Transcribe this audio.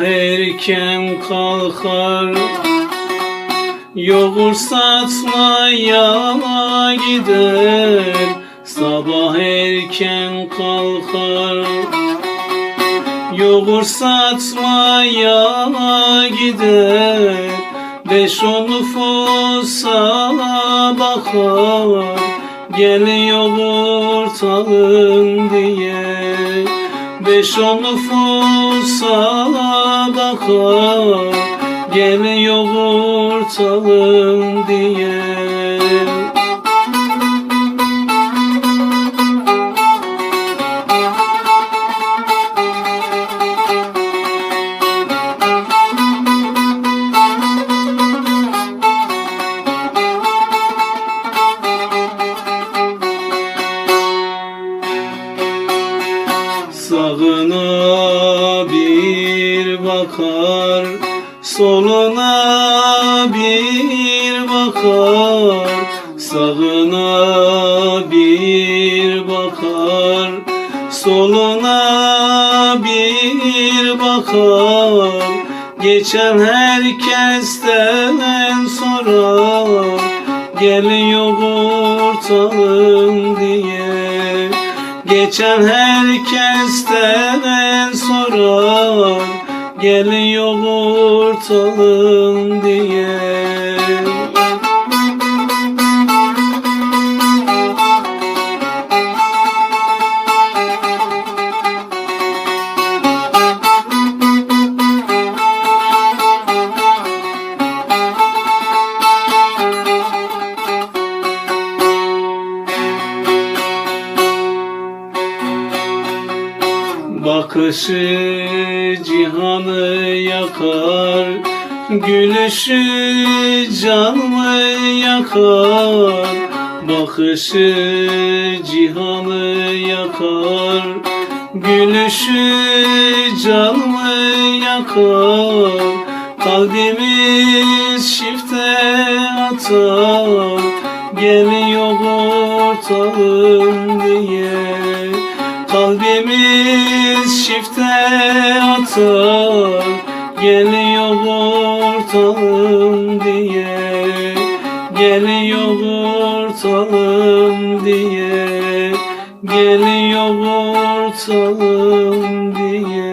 erken kalkar Yoğurt satmaya gider. Sabah erken kalkar Yoğurt satmaya gider. Beş on nüfusa bakar Gel yoğurt alın diye Beş on nüfusa bakar Gel yoğurt alın diye Sağına bir bakar, soluna bir bakar, sağına bir bakar, soluna bir bakar. Geçen herkesten sorar, gel yoğurt alın diye. Geçen herkesten sorar Gel yoğurt alın diye Bakışı cihanı yakar Gülüşü canımı yakar. Bakışı cihanı yakar Gülüşü canımı yakar. Kalbimiz şifte atar Gel yoğurt alın diye Kalbimiz şifte atar Gel yoğurt alın diye Gel yoğurt alın diye Gel yoğurt alın diye